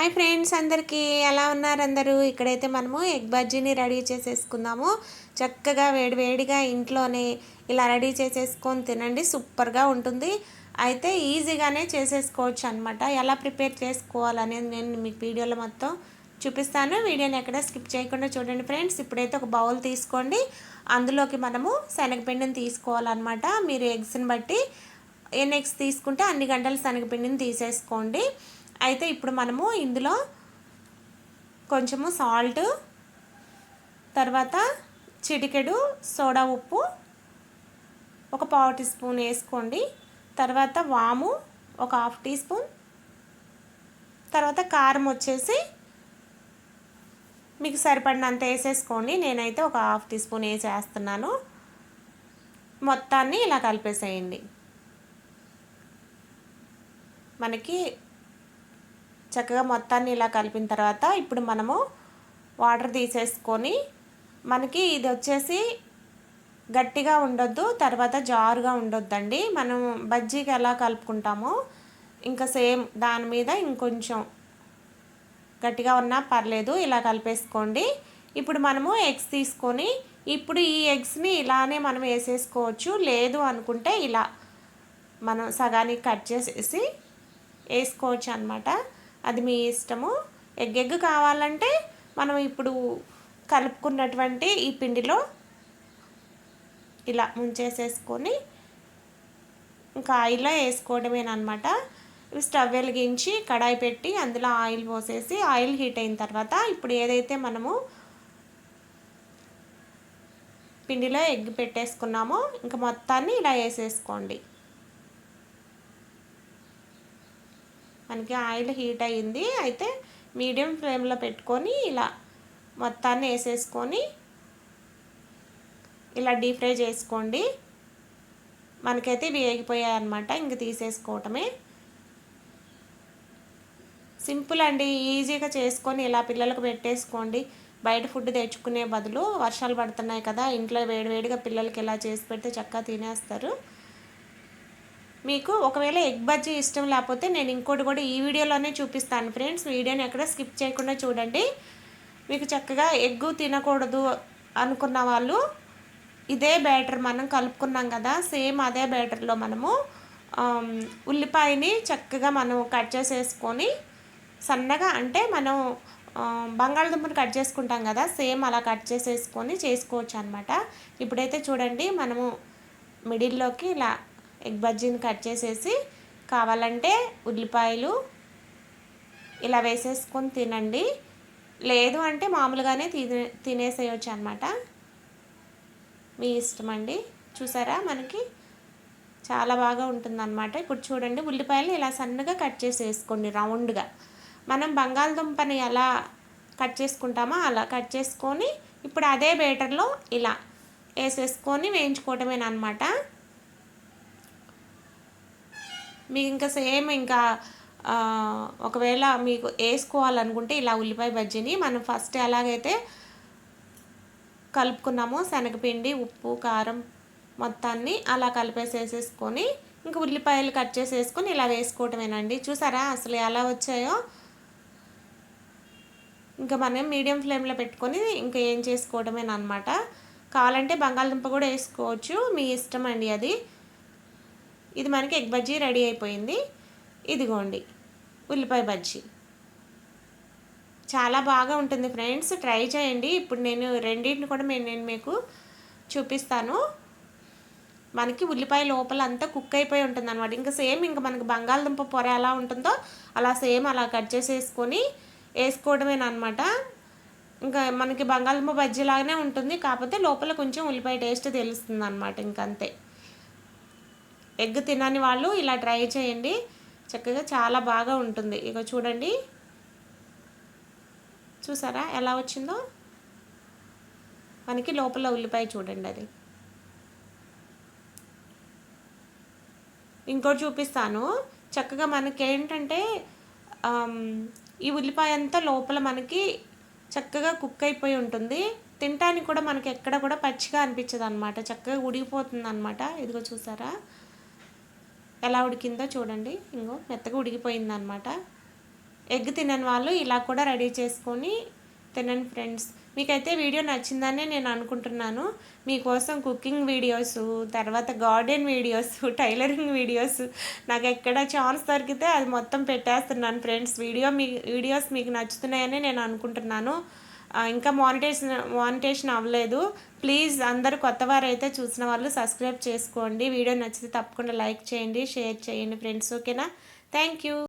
Hi friends అందరికీ. ఎలా ఉన్నారు అందరూ? ఇక్కడైతే మనము ఎగ్ బజ్జీని రెడీ చేసేసుకుందాము. చక్కగా వేడివేడిగా ఇంట్లోనే ఇలా రెడీ చేసేసుకొని తినండి. సూపర్గా ఉంటుంది. అయితే ఈజీగానే చేసేసుకోవచ్చు అనమాట ఎలా ప్రిపేర్ చేసుకోవాలనేది నేను మీకు వీడియోలో మొత్తం చూపిస్తాను. వీడియోని ఎక్కడ స్కిప్ చేయకుండా చూడండి ఫ్రెండ్స్. ఇప్పుడైతే ఒక బౌల్ తీసుకోండి. అందులోకి మనము శనగపిండిని తీసుకోవాలన్నమాట. మీరు ఎగ్స్ని బట్టి ఎన్ని ఎగ్స్ తీసుకుంటే అన్ని గంటలు శనగపిండిని తీసేసుకోండి. అయితే ఇప్పుడు మనము ఇందులో కొంచెము సాల్ట్ తర్వాత చిటికెడు సోడా ఉప్పు ఒక పావు టీ స్పూన్ వేసుకోండి. తర్వాత వాము ఒక హాఫ్ టీ స్పూన్. తర్వాత కారం వచ్చేసి మీకు సరిపడినంత వేసేసుకోండి. నేనైతే ఒక హాఫ్ టీ స్పూన్ వేసేస్తున్నాను. మొత్తాన్ని ఇలా కలిపేసేయండి. మనకి చక్కగా మొత్తాన్ని ఇలా కలిపిన తర్వాత ఇప్పుడు మనము వాటర్ తీసేసుకొని మనకి ఇది వచ్చేసి గట్టిగా ఉండొద్దు తర్వాత జారుగా ఉండొద్దండి. మనం బజ్జీకి ఎలా కలుపుకుంటామో ఇంకా సేమ్ దాని మీద ఇంకొంచెం గట్టిగా ఉన్నా పర్లేదు ఇలా కలిపేసుకోండి. ఇప్పుడు మనము ఎగ్స్ తీసుకొని ఇప్పుడు ఈ ఎగ్స్ని ఇలానే మనం వేసేసుకోవచ్చు. లేదు అనుకుంటే ఇలా మనం సగానికి కట్ చేసేసి వేసుకోవచ్చు అనమాట అది మీ ఇష్టము. ఎగ్ ఎగ్ కావాలంటే మనం ఇప్పుడు కలుపుకున్నటువంటి ఈ పిండిలో ఇలా ముంచేసేసుకొని ఇంకా ఆయిల్లో వేసుకోవడమేనమాట స్టవ్ వెలిగించి కడాయి పెట్టి అందులో ఆయిల్ పోసేసి ఆయిల్ హీట్ అయిన తర్వాత ఇప్పుడు ఏదైతే మనము పిండిలో ఎగ్ పెట్టేసుకున్నామో ఇంకా మొత్తాన్ని ఇలా వేసేసుకోండి. మనకి ఆయిల్ హీట్ అయ్యింది. అయితే మీడియం ఫ్లేమ్లో పెట్టుకొని ఇలా మొత్తాన్ని వేసేసుకొని ఇలా డీప్ ఫ్రై చేసుకోండి. మనకైతే వేగిపోయాయి అనమాట ఇంక తీసేసుకోవటమే. సింపుల్ అండి. ఈజీగా చేసుకొని ఇలా పిల్లలకు పెట్టేసుకోండి. బయట ఫుడ్ తెచ్చుకునే బదులు వర్షాలు పడుతున్నాయి కదా ఇంట్లో వేడివేడిగా పిల్లలకి ఇలా చేసి పెడితే చక్కగా తినేస్తారు. మీకు ఒకవేళ ఎగ్ బజ్జీ ఇష్టం లేకపోతే నేను ఇంకోటి కూడా ఈ వీడియోలోనే చూపిస్తాను ఫ్రెండ్స్. వీడియోని ఎక్కడ స్కిప్ చేయకుండా చూడండి. మీకు చక్కగా ఎగ్గు తినకూడదు అనుకున్న వాళ్ళు ఇదే బ్యాటర్ మనం కలుపుకున్నాం కదా సేమ్ అదే బ్యాటర్లో మనము ఉల్లిపాయని చక్కగా మనం కట్ చేసేసుకొని సన్నగా అంటే మనం బంగాళదుంపను కట్ చేసుకుంటాం కదా సేమ్ అలా కట్ చేసేసుకొని చేసుకోవచ్చు అనమాట ఇప్పుడైతే చూడండి మనము మిడిల్లోకి ఇలా ఎగ్ బజ్జీని కట్ చేసేసి కావాలంటే ఉల్లిపాయలు ఇలా వేసేసుకొని తినండి. లేదు అంటే మామూలుగానే తినే తినేసేయచ్చు అనమాట మీ ఇష్టం అండి. చూసారా మనకి? చాలా బాగా ఉంటుందన్నమాట. ఇప్పుడు చూడండి ఉల్లిపాయలు ఇలా సన్నగా కట్ చేసి వేసుకోండి రౌండ్గా. మనం బంగాళదుంపని ఎలా కట్ చేసుకుంటామో అలా కట్ చేసుకొని ఇప్పుడు అదే బేటర్లో ఇలా వేసేసుకొని వేయించుకోవటమేనమాట మీకు ఇంకా సేమ్ ఇంకా ఒకవేళ మీకు వేసుకోవాలనుకుంటే ఇలా ఉల్లిపాయ బజ్జీని మనం ఫస్ట్ ఎలాగైతే కలుపుకున్నామో శనగపిండి ఉప్పు కారం మొత్తాన్ని అలా కలిపేసేసేసుకొని ఇంకా ఉల్లిపాయలు కట్ చేసేసుకొని ఇలా వేసుకోవటమేనండి. చూసారా అసలు ఎలా వచ్చాయో? ఇంకా మనం మీడియం ఫ్లేమ్లో పెట్టుకొని ఇంకా ఏం చేసుకోవడమేనమాట కావాలంటే బంగాళదుంప కూడా వేసుకోవచ్చు. మీ ఇష్టం అండి అది. ఇది మనకి ఎగ్ బజ్జీ రెడీ అయిపోయింది. ఇదిగోండి ఉల్లిపాయ బజ్జీ. చాలా బాగా ఉంటుంది ఫ్రెండ్స్ ట్రై చేయండి. ఇప్పుడు నేను రెండింటిని కూడా నేను మీకు చూపిస్తాను. మనకి ఉల్లిపాయ లోపల అంతా కుక్ అయిపోయి ఉంటుంది అనమాట ఇంకా సేమ్ ఇంకా మనకి బంగాళదుంప పొర ఎలా ఉంటుందో అలా సేమ్ అలా కట్ చేసేసుకొని వేసుకోవడమేనమాట ఇంకా మనకి బంగాళదుంప బజ్జీలాగానే ఉంటుంది. కాకపోతే లోపల కొంచెం ఉల్లిపాయ టేస్ట్ తెలుస్తుంది అనమాట ఇంకంతే. ఎగ్ తినని వాళ్ళు ఇలా ట్రై చేయండి. చక్కగా చాలా బాగా ఉంటుంది. ఇక చూడండి. చూసారా ఎలా వచ్చిందో? మనకి లోపల ఉల్లిపాయ చూడండి అది. ఇంకోటి చూపిస్తాను. చక్కగా మనకి ఏంటంటే ఈ ఉల్లిపాయ అంతా లోపల మనకి చక్కగా కుక్ అయిపోయి ఉంటుంది. తినటానికి కూడా మనకి ఎక్కడ కూడా పచ్చిగా అనిపించదు అనమాట చక్కగా ఉడిగిపోతుంది అనమాట ఇదిగో చూసారా? ఎలా ఉడికిందో చూడండి. ఇంకో మెత్తగా ఉడికిపోయింది అనమాట ఎగ్ తినని వాళ్ళు ఇలా కూడా రెడీ చేసుకొని తినండి ఫ్రెండ్స్. మీకైతే వీడియో నచ్చిందనే నేను అనుకుంటున్నాను. మీకోసం కుకింగ్ వీడియోస్ తర్వాత గార్డెన్ వీడియోస్ టైలరింగ్ వీడియోస్ నాకు ఎక్కడ ఛాన్స్ దొరికితే అది మొత్తం పెట్టేస్తున్నాను ఫ్రెండ్స్. వీడియో మీ వీడియోస్ మీకు నచ్చుతున్నాయని నేను అనుకుంటున్నాను. ఇంకా మానిటేషన్ మానిటేషన్ అవ్వలేదు. ప్లీజ్ అందరు కొత్త వారైతే చూసిన వాళ్ళు సబ్స్క్రైబ్ చేసుకోండి. వీడియో నచ్చితే తప్పకుండా లైక్ చేయండి షేర్ చేయండి ఫ్రెండ్స్ ఓకేనా థ్యాంక్ యూ